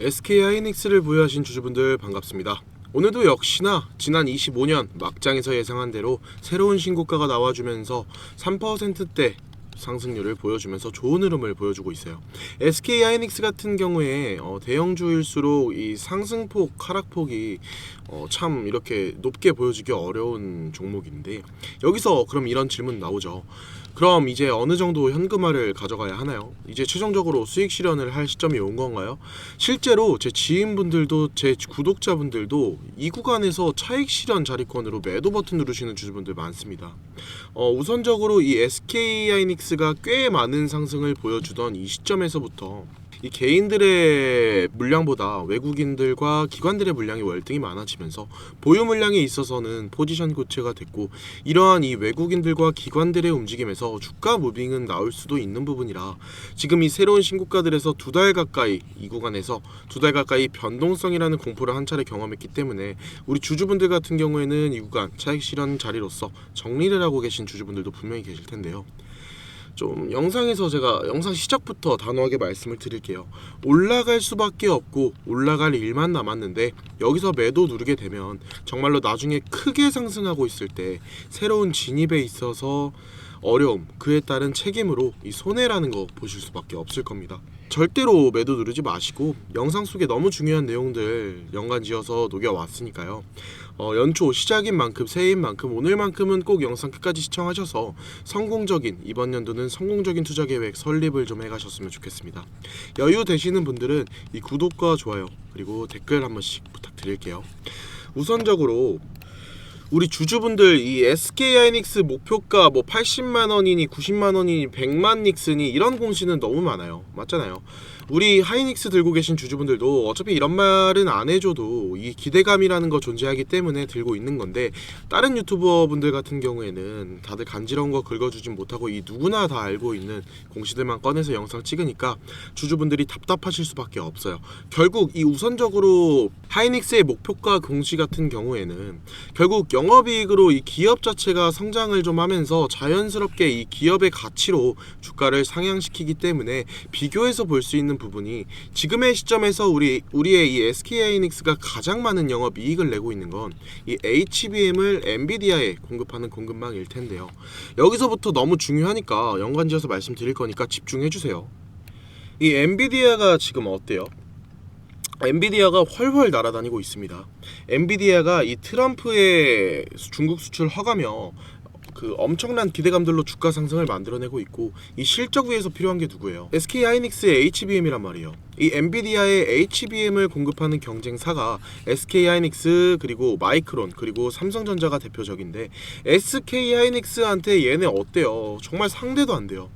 SK 하이닉스를 보유하신 주주분들 반갑습니다. 오늘도 역시나 지난 25년 막장에서 예상한 대로 새로운 신고가가 나와주면서 3%대 상승률을 보여주면서 좋은 흐름을 보여주고 있어요. SK 하이닉스 같은 경우에 어, 대형주일수록 이 상승폭, 하락폭이 어, 참 이렇게 높게 보여주기 어려운 종목인데 여기서 그럼 이런 질문 나오죠. 그럼 이제 어느 정도 현금화를 가져가야 하나요? 이제 최종적으로 수익 실현을 할 시점이 온 건가요? 실제로 제 지인분들도 제 구독자분들도 이 구간에서 차익 실현 자리권으로 매도 버튼 누르시는 주주분들 많습니다. 어, 우선적으로 이 SK 하이닉스 가 꽤 많은 상승을 보여주던 이 시점에서부터 이 개인들의 물량보다 외국인들과 기관들의 물량이 월등히 많아지면서 보유 물량에 있어서는 포지션 교체가 됐고 이러한 이 외국인들과 기관들의 움직임에서 주가 무빙은 나올 수도 있는 부분이라 지금 이 새로운 신고가들에서 두 달 가까이 이 구간에서 두 달 가까이 변동성이라는 공포를 한 차례 경험했기 때문에 우리 주주분들 같은 경우에는 이 구간 차익 실현 자리로서 정리를 하고 계신 주주분들도 분명히 계실 텐데요. 좀 영상에서 제가 영상 시작부터 단호하게 말씀을 드릴게요. 올라갈 수밖에 없고 올라갈 일만 남았는데 여기서 매도 누르게 되면 정말로 나중에 크게 상승하고 있을 때 새로운 진입에 있어서 어려움 그에 따른 책임으로 이 손해라는 거 보실 수밖에 없을 겁니다. 절대로 매도 누르지 마시고 영상 속에 너무 중요한 내용들 연관지어서 녹여왔으니까요. 어, 연초 시작인 만큼 새해인 만큼 오늘만큼은 꼭 영상 끝까지 시청하셔서 성공적인 이번 연도는 성공적인 투자 계획 설립을 좀 해가셨으면 좋겠습니다. 여유 되시는 분들은 이 구독과 좋아요 그리고 댓글 한 번씩 부탁드릴게요. 우선적으로 우리 주주분들 이 SK 하이닉스 목표가 뭐 80만 원이니 90만 원이니 100만 닉스니 이런 공시는 너무 많아요. 맞잖아요. 우리 하이닉스 들고 계신 주주분들도 어차피 이런 말은 안 해줘도 이 기대감이라는 거 존재하기 때문에 들고 있는 건데 다른 유튜버 분들 같은 경우에는 다들 간지러운 거 긁어주진 못하고 이 누구나 다 알고 있는 공시들만 꺼내서 영상 찍으니까 주주분들이 답답하실 수밖에 없어요. 결국 이 우선적으로 하이닉스의 목표가 공시 같은 경우에는 결국 영업이익으로 이 기업 자체가 성장을 좀 하면서 자연스럽게 이 기업의 가치로 주가를 상향시키기 때문에 비교해서 볼 수 있는 부분이 지금의 시점에서 우리 우리의 이 SK 하이닉스가 가장 많은 영업 이익을 내고 있는 건 이 HBM을 엔비디아에 공급하는 공급망일 텐데요. 여기서부터 너무 중요하니까 연관지어서 말씀드릴 거니까 집중해 주세요. 이 엔비디아가 지금 어때요? 엔비디아가 훨훨 날아다니고 있습니다. 엔비디아가 이 트럼프의 중국 수출 허가며 그 엄청난 기대감들로 주가 상승을 만들어내고 있고 이 실적 위에서 필요한 게 누구예요? SK 하이닉스의 HBM이란 말이에요. 이 엔비디아의 HBM을 공급하는 경쟁사가 SK 하이닉스 그리고 마이크론 그리고 삼성전자가 대표적인데 SK 하이닉스한테 얘네 어때요? 정말 상대도 안 돼요.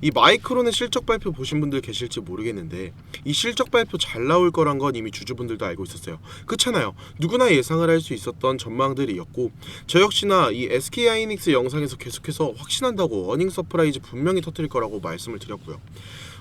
이 마이크론의 실적 발표 보신 분들 계실지 모르겠는데 이 실적 발표 잘 나올 거란 건 이미 주주분들도 알고 있었어요. 그렇잖아요. 누구나 예상을 할 수 있었던 전망들이었고 저 역시나 이 SK 하이닉스 영상에서 계속해서 확신한다고 어닝 서프라이즈 분명히 터뜨릴 거라고 말씀을 드렸고요.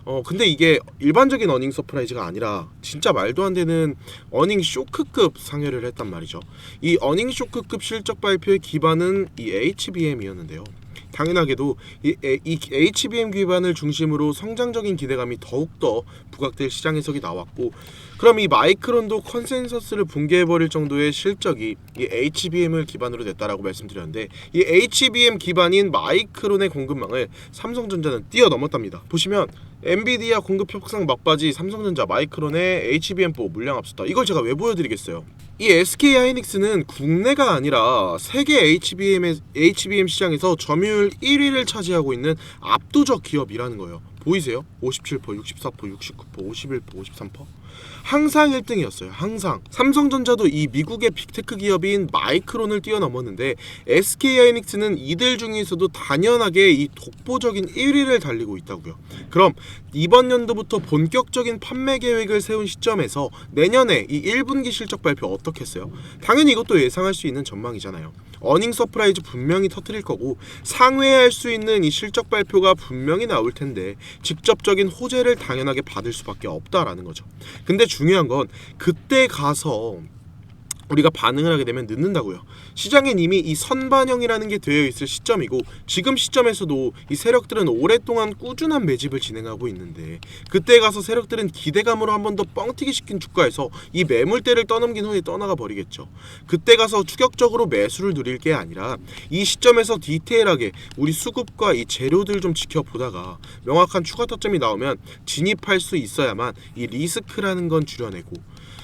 어 근데 이게 일반적인 어닝 서프라이즈가 아니라 진짜 말도 안 되는 어닝 쇼크급 상회를 했단 말이죠. 이 어닝 쇼크급 실적 발표의 기반은 이 HBM이었는데요. 당연하게도 이, 이 HBM 기반을 중심으로 성장적인 기대감이 더욱더 부각될 시장 해석이 나왔고 그럼 이 마이크론도 컨센서스를 붕괴해버릴 정도의 실적이 이 HBM을 기반으로 냈다라고 말씀드렸는데 이 HBM 기반인 마이크론의 공급망을 삼성전자는 뛰어넘었답니다. 보시면 엔비디아 공급 협상 막바지 삼성전자 마이크론의 HBM4 물량 압수다. 이걸 제가 왜 보여드리겠어요? 이 SK 하이닉스는 국내가 아니라 세계 HBM HBM 시장에서 점유율 1위를 차지하고 있는 압도적 기업이라는 거예요. 보이세요? 57%, 64%, 69%, 51%, 53%. 항상 1등이었어요. 항상. 삼성전자도 이 미국의 빅테크 기업인 마이크론을 뛰어넘었는데 SK 하이닉스는 이들 중에서도 단연하게 이 독보적인 1위를 달리고 있다고요. 그럼 이번 연도부터 본격적인 판매 계획을 세운 시점에서 내년에 이 1분기 실적 발표 어떻게 했어요? 당연히 이것도 예상할 수 있는 전망이잖아요. 어닝 서프라이즈 분명히 터트릴 거고 상회할 수 있는 이 실적 발표가 분명히 나올 텐데 직접적인 호재를 당연하게 받을 수밖에 없다라는 거죠. 근데 중요한 건 그때 가서 우리가 반응을 하게 되면 늦는다고요. 시장엔 이미 이 선반영이라는 게 되어 있을 시점이고 지금 시점에서도 이 세력들은 오랫동안 꾸준한 매집을 진행하고 있는데 그때 가서 세력들은 기대감으로 한 번 더 뻥튀기 시킨 주가에서 이 매물대를 떠넘긴 후에 떠나가 버리겠죠. 그때 가서 추격적으로 매수를 누릴 게 아니라 이 시점에서 디테일하게 우리 수급과 이 재료들 좀 지켜보다가 명확한 추가 타점이 나오면 진입할 수 있어야만 이 리스크라는 건 줄여내고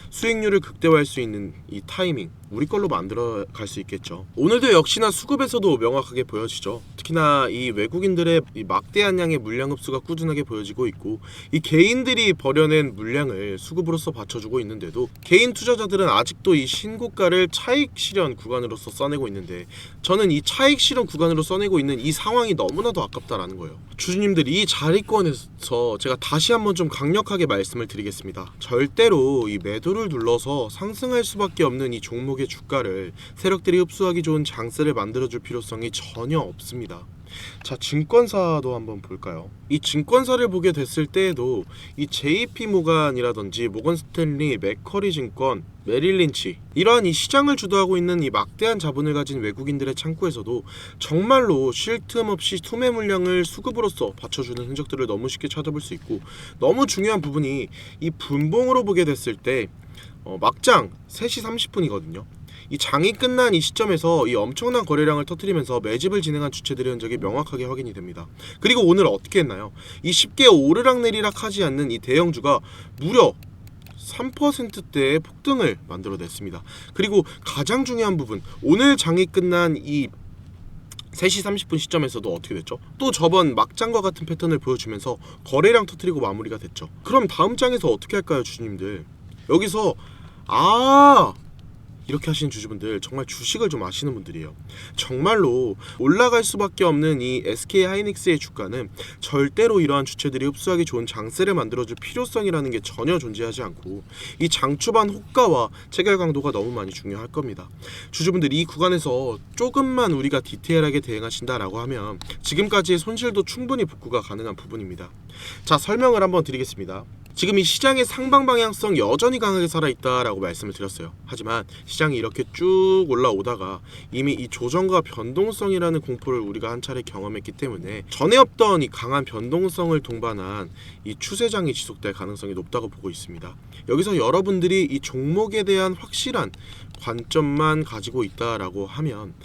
수익률을 극대화할 수 있는 이 타이밍 우리 걸로 만들어 갈 수 있겠죠. 오늘도 역시나 수급에서도 명확하게 보여지죠. 특히나 이 외국인들의 이 막대한 양의 물량 흡수가 꾸준하게 보여지고 있고 이 개인들이 버려낸 물량을 수급으로서 받쳐주고 있는데도 개인 투자자들은 아직도 이 신고가를 차익 실현 구간으로서 써내고 있는데 저는 이 차익 실현 구간으로 써내고 있는 이 상황이 너무나도 아깝다라는 거예요. 주주님들 이 자리권에서 제가 다시 한번 좀 강력하게 말씀을 드리겠습니다. 절대로 이 매도를 눌러서 상승할 수밖에 없는 이 종목 의 주가를 세력들이 흡수하기 좋은 장세를 만들어줄 필요성이 전혀 없습니다. 자 증권사도 한번 볼까요? 이 증권사를 보게 됐을 때에도 이 JP 모간이라든지 모건 스탠리, 맥커리 증권, 메릴린치 이러한 이 시장을 주도하고 있는 이 막대한 자본을 가진 외국인들의 창구에서도 정말로 쉴 틈 없이 투매 물량을 수급으로서 받쳐주는 흔적들을 너무 쉽게 찾아볼 수 있고 너무 중요한 부분이 이 분봉으로 보게 됐을 때 어, 막장 3시 30분이거든요. 이 장이 끝난 이 시점에서 이 엄청난 거래량을 터뜨리면서 매집을 진행한 주체들의 흔적이 명확하게 확인이 됩니다. 그리고 오늘 어떻게 했나요? 이 쉽게 오르락 내리락 하지 않는 이 대형주가 무려 3%대의 폭등을 만들어냈습니다. 그리고 가장 중요한 부분, 오늘 장이 끝난 이 3시 30분 시점에서도 어떻게 됐죠? 또 저번 막장과 같은 패턴을 보여주면서 거래량 터뜨리고 마무리가 됐죠. 그럼 다음 장에서 어떻게 할까요, 주님들? 여기서 아 이렇게 하시는 주주분들 정말 주식을 좀 아시는 분들이에요. 정말로 올라갈 수밖에 없는 이 SK 하이닉스의 주가는 절대로 이러한 주체들이 흡수하기 좋은 장세를 만들어줄 필요성이라는 게 전혀 존재하지 않고 이 장초반 호가와 체결 강도가 너무 많이 중요할 겁니다. 주주분들 이 구간에서 조금만 우리가 디테일하게 대응하신다라고 하면 지금까지의 손실도 충분히 복구가 가능한 부분입니다. 자 설명을 한번 드리겠습니다. 지금 이 시장의 상방 방향성 여전히 강하게 살아있다라고 말씀을 드렸어요. 하지만 시장이 이렇게 쭉 올라오다가 이미 이 조정과 변동성이라는 공포를 우리가 한 차례 경험했기 때문에 전에 없던 이 강한 변동성을 동반한 이 추세장이 지속될 가능성이 높다고 보고 있습니다. 여기서 여러분들이 이 종목에 대한 확실한 관점만 가지고 있다라고 하면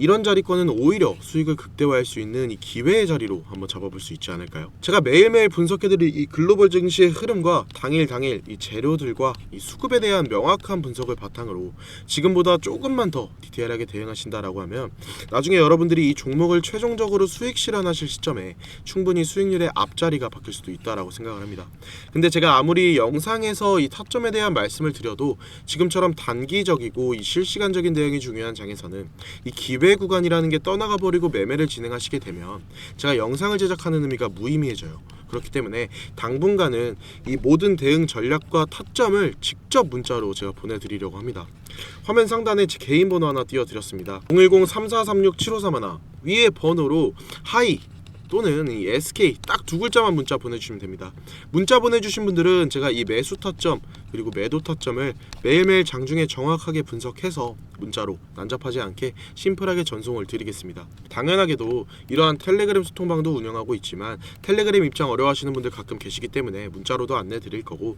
이런 자리권은 오히려 수익을 극대화할 수 있는 이 기회의 자리로 한번 잡아볼 수 있지 않을까요? 제가 매일매일 분석해드릴 이 글로벌 증시의 흐름과 당일 당일 이 재료들과 이 수급에 대한 명확한 분석을 바탕으로 지금보다 조금만 더 디테일하게 대응하신다라고 하면 나중에 여러분들이 이 종목을 최종적으로 수익 실현하실 시점에 충분히 수익률의 앞자리가 바뀔 수도 있다라고 생각을 합니다. 근데 제가 아무리 영상에서 이 타점에 대한 말씀을 드려도 지금처럼 단기적이고 이 실시간적인 대응이 중요한 장에서는 이 기회 구간이라는 게 떠나가 버리고 매매를 진행하시게 되면 제가 영상을 제작하는 의미가 무의미해져요. 그렇기 때문에 당분간은 이 모든 대응 전략과 타점을 직접 문자로 제가 보내드리려고 합니다. 화면 상단에 제 개인 번호 하나 띄워드렸습니다. 010-3436-7531 위에 번호로 하이 또는 이 SK 딱 두 글자만 문자 보내주시면 됩니다. 문자 보내주신 분들은 제가 이 매수 타점 그리고 매도 타점을 매일매일 장중에 정확하게 분석해서 문자로 난잡하지 않게 심플하게 전송을 드리겠습니다. 당연하게도 이러한 텔레그램 소통방도 운영하고 있지만 텔레그램 입장 어려워하시는 분들 가끔 계시기 때문에 문자로도 안내 드릴 거고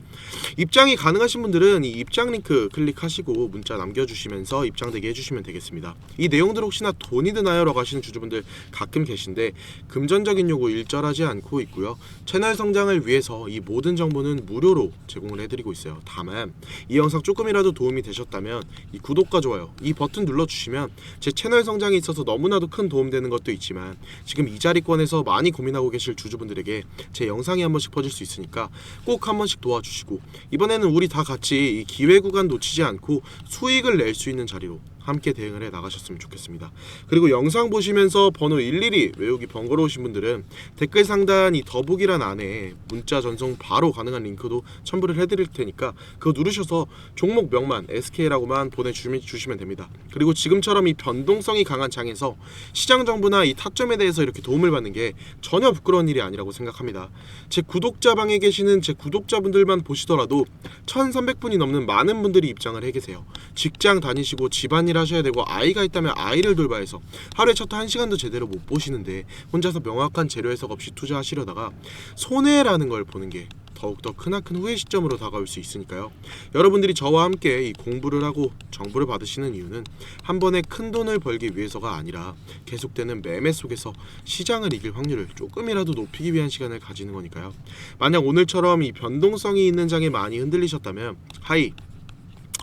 입장이 가능하신 분들은 이 입장 링크 클릭하시고 문자 남겨주시면서 입장되게 해주시면 되겠습니다. 이 내용들 혹시나 돈이 드나요? 라고 하시는 주주분들 가끔 계신데 금전적인 요구 일절하지 않고 있고요. 채널 성장을 위해서 이 모든 정보는 무료로 제공을 해드리고 있어요. 다만 이 영상 조금이라도 도움이 되셨다면 이 구독과 좋아요 이 버튼 눌러주시면 제 채널 성장에 있어서 너무나도 큰 도움되는 것도 있지만 지금 이 자리권에서 많이 고민하고 계실 주주분들에게 제 영상이 한 번씩 퍼질 수 있으니까 꼭 한 번씩 도와주시고 이번에는 우리 다 같이 이 기회 구간 놓치지 않고 수익을 낼 수 있는 자리로 함께 대응을 해 나가셨으면 좋겠습니다. 그리고 영상 보시면서 번호 일일이 외우기 번거로우신 분들은 댓글 상단 이 더보기란 안에 문자 전송 바로 가능한 링크도 첨부를 해드릴 테니까 그거 누르셔서 종목 명만 SK라고만 보내주시면 됩니다. 그리고 지금처럼 이 변동성이 강한 장에서 시장 정보나 이 타점에 대해서 이렇게 도움을 받는 게 전혀 부끄러운 일이 아니라고 생각합니다. 제 구독자 방에 계시는 제 구독자분들만 보시더라도 1,300분이 넘는 많은 분들이 입장을 해 계세요. 직장 다니시고 집안일 하셔야 되고 아이가 있다면 아이를 돌봐야 해서 하루에 첫 한 시간도 제대로 못 보시는데 혼자서 명확한 재료 해석 없이 투자하시려다가 손해라는 걸 보는 게 더욱더 크나큰 후회 시점으로 다가올 수 있으니까요. 여러분들이 저와 함께 이 공부를 하고 정보를 받으시는 이유는 한 번에 큰 돈을 벌기 위해서가 아니라 계속되는 매매 속에서 시장을 이길 확률을 조금이라도 높이기 위한 시간을 가지는 거니까요. 만약 오늘처럼 이 변동성이 있는 장에 많이 흔들리셨다면 하이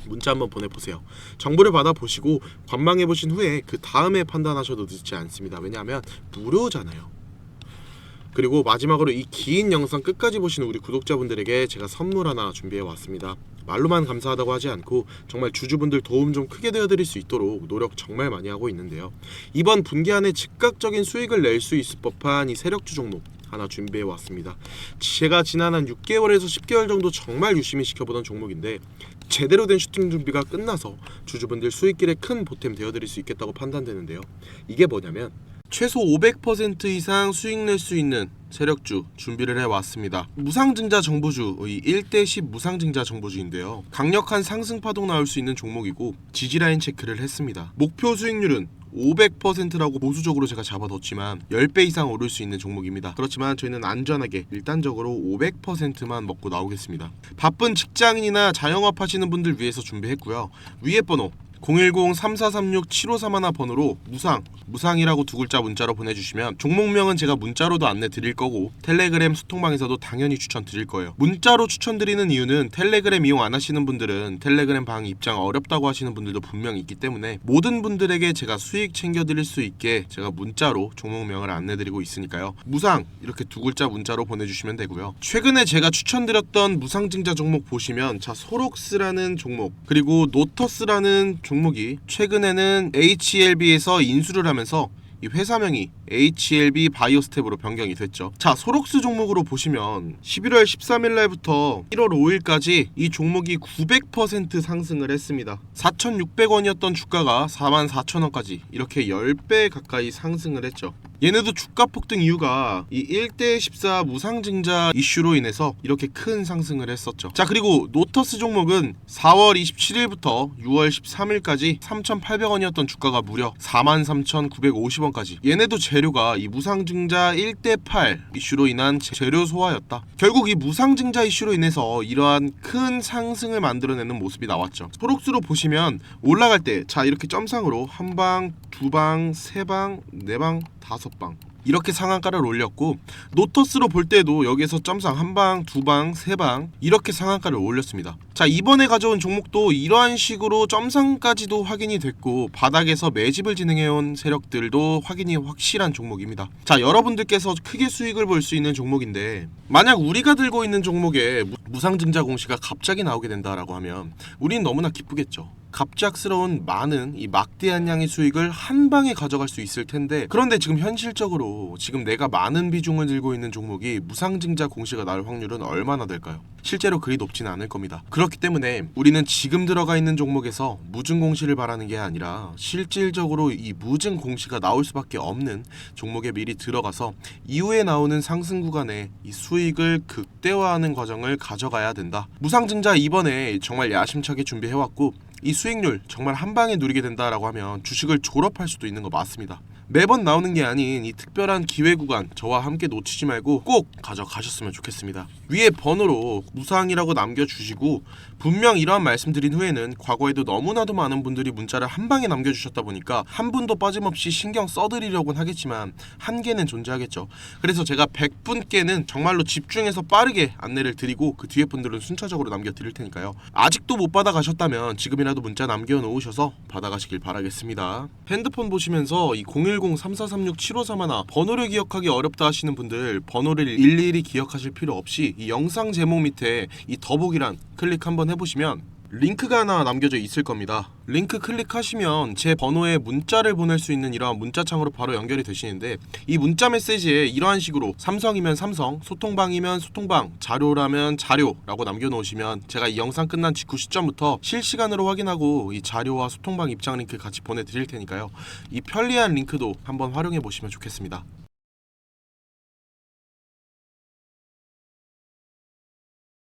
문자 한번 보내보세요. 정보를 받아보시고 관망해보신 후에 그 다음에 판단하셔도 늦지 않습니다. 왜냐하면 무료잖아요. 그리고 마지막으로 이 긴 영상 끝까지 보시는 우리 구독자분들에게 제가 선물 하나 준비해 왔습니다. 말로만 감사하다고 하지 않고 정말 주주분들 도움 좀 크게 되어드릴 수 있도록 노력 정말 많이 하고 있는데요. 이번 분기 안에 즉각적인 수익을 낼 수 있을 법한 이 세력주 종목 하나 준비해 왔습니다. 제가 지난 한 6개월에서 10개월 정도 정말 유심히 지켜보던 종목인데 제대로 된 슈팅 준비가 끝나서 주주분들 수익길에 큰 보탬 되어드릴 수 있겠다고 판단되는데요. 이게 뭐냐면 최소 500% 이상 수익 낼 수 있는 세력주 준비를 해왔습니다. 무상증자 정보주, 이 1대10 무상증자 정보주인데요. 강력한 상승 파동 나올 수 있는 종목이고 지지라인 체크를 했습니다. 목표 수익률은 500%라고 보수적으로 제가 잡아뒀지만 10배 이상 오를 수 있는 종목입니다. 그렇지만 저희는 안전하게 일단적으로 500%만 먹고 나오겠습니다. 바쁜 직장인이나 자영업 하시는 분들 위해서 준비했고요. 위에 번호 010-3436-7531 번호로 무상, 무상이라고 두 글자 문자로 보내주시면 종목명은 제가 문자로도 안내 드릴 거고 텔레그램 소통방에서도 당연히 추천 드릴 거예요. 문자로 추천드리는 이유는 텔레그램 이용 안 하시는 분들은 텔레그램 방 입장 어렵다고 하시는 분들도 분명히 있기 때문에 모든 분들에게 제가 수익 챙겨드릴 수 있게 제가 문자로 종목명을 안내드리고 있으니까요. 무상 이렇게 두 글자 문자로 보내주시면 되고요. 최근에 제가 추천드렸던 무상증자 종목 보시면 자 소록스라는 종목 그리고 노터스라는 종목이 최근에는 HLB에서 인수를 하면서 이 회사명이 HLB 바이오스텝으로 변경이 됐죠. 자, 소록스 종목으로 보시면 11월 13일 날부터 1월 5일까지 이 종목이 900% 상승을 했습니다. 4,600원이었던 주가가 44,000원까지 이렇게 10배 가까이 상승을 했죠. 얘네도 주가 폭등 이유가 이 1대 14 무상증자 이슈로 인해서 이렇게 큰 상승을 했었죠. 자, 그리고 노터스 종목은 4월 27일부터 6월 13일까지 3,800원이었던 주가가 무려 43,950원까지. 얘네도 재료가 이 무상증자 1대 8 이슈로 인한 재료 소화였다. 결국 이 무상증자 이슈로 인해서 이러한 큰 상승을 만들어내는 모습이 나왔죠. 소록수로 보시면 올라갈 때 자 이렇게 점상으로 한 방, 두 방, 세 방, 네 방, 다섯 방 이렇게 상한가를 올렸고 노터스로 볼 때도 여기에서 점상 한 방, 두 방, 세 방 이렇게 상한가를 올렸습니다. 자 이번에 가져온 종목도 이러한 식으로 점상까지도 확인이 됐고 바닥에서 매집을 진행해온 세력들도 확인이 확실한 종목입니다. 자 여러분들께서 크게 수익을 볼 수 있는 종목인데 만약 우리가 들고 있는 종목에 무- 무상증자 공시가 갑자기 나오게 된다라고 하면 우린 너무나 기쁘겠죠. 갑작스러운 많은 이 막대한 양의 수익을 한 방에 가져갈 수 있을 텐데 그런데 지금 현실적으로 지금 내가 많은 비중을 들고 있는 종목이 무상증자 공시가 나올 확률은 얼마나 될까요? 실제로 그리 높지는 않을 겁니다. 그렇기 때문에 우리는 지금 들어가 있는 종목에서 무증 공시를 바라는 게 아니라 실질적으로 이 무증 공시가 나올 수밖에 없는 종목에 미리 들어가서 이후에 나오는 상승 구간에 이 수익을 극대화하는 과정을 가져가야 된다. 무상증자 이번에 정말 야심차게 준비해왔고 이 수익률 정말 한 방에 누리게 된다라고 하면 주식을 졸업할 수도 있는 거 맞습니다. 매번 나오는 게 아닌 이 특별한 기회 구간 저와 함께 놓치지 말고 꼭 가져가셨으면 좋겠습니다. 위에 번호로 무상이라고 남겨주시고 분명 이러한 말씀드린 후에는 과거에도 너무나도 많은 분들이 문자를 한 방에 남겨주셨다 보니까 한 분도 빠짐없이 신경 써드리려고는 하겠지만 한계는 존재하겠죠. 그래서 제가 100분께는 정말로 집중해서 빠르게 안내를 드리고 그 뒤에 분들은 순차적으로 남겨드릴 테니까요. 아직도 못 받아가셨다면 지금이라도 문자 남겨놓으셔서 받아가시길 바라겠습니다. 핸드폰 보시면서 이 010-3436-7531 번호를 기억하기 어렵다 하시는 분들 번호를 일일이 기억하실 필요 없이 이 영상 제목 밑에 이 더보기란 클릭 한번 해보시면 링크가 하나 남겨져 있을 겁니다. 링크 클릭하시면 제 번호에 문자를 보낼 수 있는 이러한 문자창으로 바로 연결이 되시는데 이 문자 메시지에 이러한 식으로 삼성이면 삼성, 소통방이면 소통방, 자료라면 자료라고 남겨놓으시면 제가 이 영상 끝난 직후 시점부터 실시간으로 확인하고 이 자료와 소통방 입장 링크 같이 보내드릴 테니까요. 이 편리한 링크도 한번 활용해 보시면 좋겠습니다.